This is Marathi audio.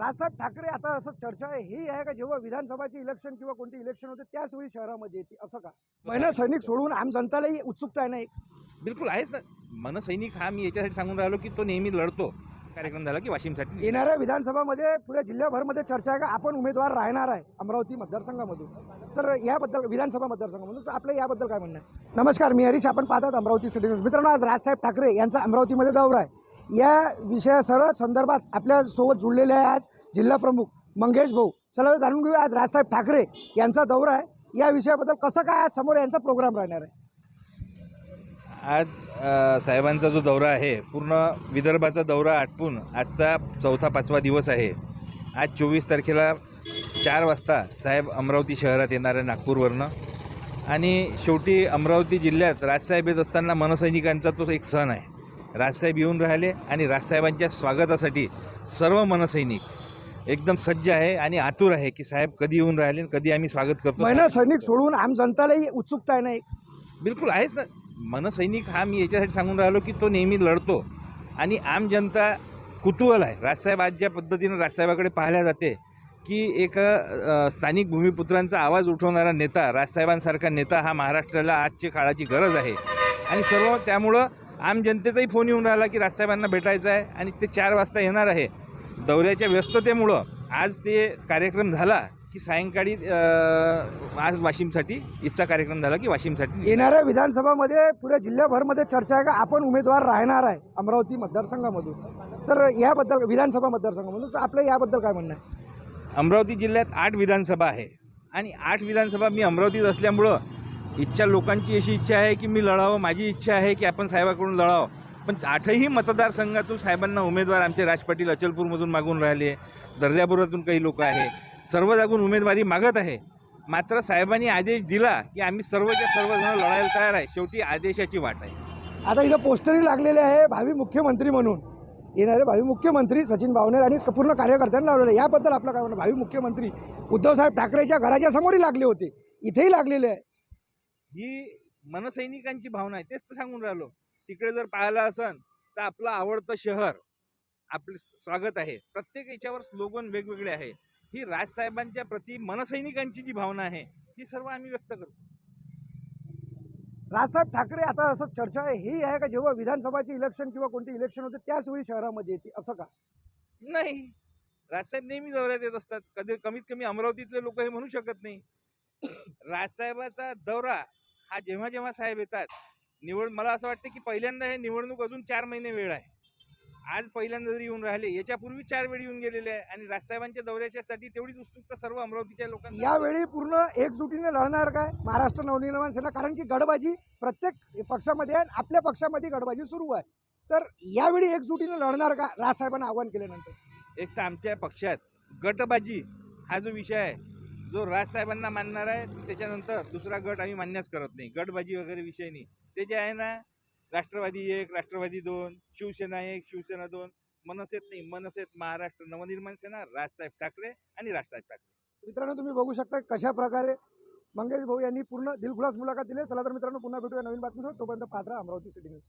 राजसाहेब ठाकरे आता असं चर्चा आहे ही आहे का जेव्हा विधानसभाची इलेक्शन किंवा कोणती इलेक्शन होते त्याच वेळी शहरामध्ये येते असं का? महिला सैनिक सोडून आम जनतालाही उत्सुकता आहे ना एक? बिलकुल आहेच ना. मनसैनिक हा मी याच्यासाठी सांगून राहिलो की तो नेहमी लढतो. कार्यक्रम झाला की वाशिमसाठी येणाऱ्या विधानसभामध्ये पुऱ्या जिल्ह्याभरमध्ये चर्चा आहे का? आपण उमेदवार राहणार आहे अमरावती मतदारसंघामधून. तर याबद्दल विधानसभा मतदारसंघामधून तर आपलं याबद्दल काय म्हणणं आहे? नमस्कार मी हरीश. आपण पाहतात अमरावती सिटी न्यूज मित्रांनो आज राजसाहेब ठाकरे यांचा अमरावतीमध्ये दौरा आहे. या विषया सर्व संदर्भात आपल्यासोबत जुळलेले आहे आज जिल्हा प्रमुख मंगेश भाऊ. चला जाणून घेऊया आज राजसाहेब ठाकरे यांचा दौरा आहे. या विषयाबद्दल कसं काय आज समोर यांचा प्रोग्राम राहणार आहे? आज साहेबांचा जो दौरा आहे पूर्ण विदर्भाचा दौरा आटपून आजचा चौथा पाचवा दिवस आहे. आज चोवीस तारखेला चार वाजता साहेब अमरावती शहरात येणार आहे नागपूरवरनं. आणि शेवटी अमरावती जिल्ह्यात राजसाहेब येत असताना मनसैनिकांचा तो एक सण आहे. राजसाहेब येऊन राहिले आणि राजसाहेबांच्या स्वागतासाठी सर्व मनसैनिक एकदम सज्ज आहे आणि आतुर आहे की साहेब कधी येऊन राहिले आणि कधी आम्ही स्वागत करतो महिला सैनिक सोडून आम जनतालाही उत्सुकता आहे ना एक? बिलकुल आहेच ना. मनसैनिक हा मी याच्यासाठी सांगून राहिलो की तो नेहमी लढतो. आणि आम जनता कुतूहल आहे. राजसाहेब आज ज्या पद्धतीनं राजसाहेबाकडे पाहिल्या जाते की एक स्थानिक भूमिपुत्रांचा आवाज उठवणारा नेता राजसाहेबांसारखा नेता हा महाराष्ट्राला आजच्या काळाची गरज आहे. आणि सर्व त्यामुळं आम जनतेचाही फोन येऊन राहिला की राजसाहेबांना भेटायचं आहे आणि ते चार वाजता येणार आहे. दौऱ्याच्या व्यस्ततेमुळं आज ते कार्यक्रम झाला की सायंकाळी आज वाशिमसाठी इथचा कार्यक्रम झाला की वाशिमसाठी येणाऱ्या विधानसभामध्ये पुऱ्या जिल्ह्याभरमध्ये चर्चा आहे का? आपण उमेदवार राहणार आहे अमरावती मतदारसंघामधून. तर याबद्दल विधानसभा मतदारसंघामधून तर आपलं याबद्दल काय म्हणणं आहे? अमरावती जिल्ह्यात आठ विधानसभा आहे. आणि आठ विधानसभा मी अमरावतीत असल्यामुळं इच्छा लोकांची अशी इच्छा आहे की मी लढावं माझी इच्छा आहे की आपण साहेबाकडून लढावं. पण आठही मतदारसंघातून साहेबांना उमेदवार आमचे राज पाटील अचलपूरमधून मागून राहिले दर्यापुरातून काही लोक आहे. सर्व जागून उमेदवारी मागत आहे. मात्र साहेबांनी आदेश दिला की आम्ही सर्वच्या सर्वजण लढायला तयार आहे. शेवटी आदेशाची वाट आहे. आता इथं पोस्टरही लागलेले आहे भावी मुख्यमंत्री म्हणून. येणारे भावी मुख्यमंत्री सचिन भावनेर आणि पूर्ण कार्यकर्त्यांना लावलेले आहे. याबद्दल आपलं काय म्हणणं? भावी मुख्यमंत्री उद्धवसाहेब ठाकरेच्या घराच्या समोरही लागले होते. इथेही लागलेले आहे. ही मनसैनिकांची भावना आहे तेच तर सांगून राहिलो. तिकडे जर पाहिलं असन तर आपलं आवडतं शहर आपले स्वागत आहे. प्रत्येक याच्यावर स्लोगन वेगवेगळे आहे. ही राजसाहेबांच्या प्रती मनसैनिकांची जी भावना आहे ती सर्व आम्ही व्यक्त करतो. राजसाहेब ठाकरे आता असं चर्चा आहे ही आहे का जेव्हा विधानसभाची इलेक्शन किंवा कोणती इलेक्शन होते त्याच वेळी शहरामध्ये येते असं का? नाही. राजसाहेब नेहमी दौऱ्यात येत असतात. कधी कमीत कमी अमरावतीतले लोक हे म्हणू शकत नाही. राजसाहेबाचा दौरा हा जेव्हा जेव्हा साहेब येतात निवड मला असं वाटतं की पहिल्यांदा हे निवडणूक अजून चार महिने वेळ आहे. आज पहिल्यांदा जरी येऊन राहिले याच्यापूर्वी चार वेळी येऊन गेलेले आहे आणि राजसाहेबांच्या दौऱ्याच्यासाठी तेवढीच उत्सुकता सर्व अमरावतीच्या लोकांना यावेळी पूर्ण एकजुटीने लढणार काय? महाराष्ट्र नवनिर्माण सेना? कारण की गडबाजी प्रत्येक पक्षामध्ये आहे आणि आपल्या पक्षामध्ये गडबाजी सुरू आहे. तर यावेळी एकजुटीने लढणार का? राजसाहेबांना आव्हान केल्यानंतर. एक तर आमच्या पक्षात गटबाजी हा जो विषय आहे जो राजसाहेबांना मानणार आहे त्याच्यानंतर दुसरा गट आम्ही मान्यच करत नाही. गटबाजी वगैरे विषय नाही. ते जे आहे ना राष्ट्रवादी एक राष्ट्रवादी दोन शिवसेना एक शिवसेना दोन मनसेत नाही. मनसेत महाराष्ट्र नवनिर्माण सेना राजसाहेब ठाकरे आणि राजसाहेब ठाकरे. मित्रांनो तुम्ही बघू शकता कशा प्रकारे मंगेश भाऊ यांनी पूर्ण दिलखुलास मुलाखत दिली चला तर मित्रांनो पुन्हा भेटूया नवीन बातमीसोबत. तोपर्यंत पात्रा अमरावती सिटी न्यूज.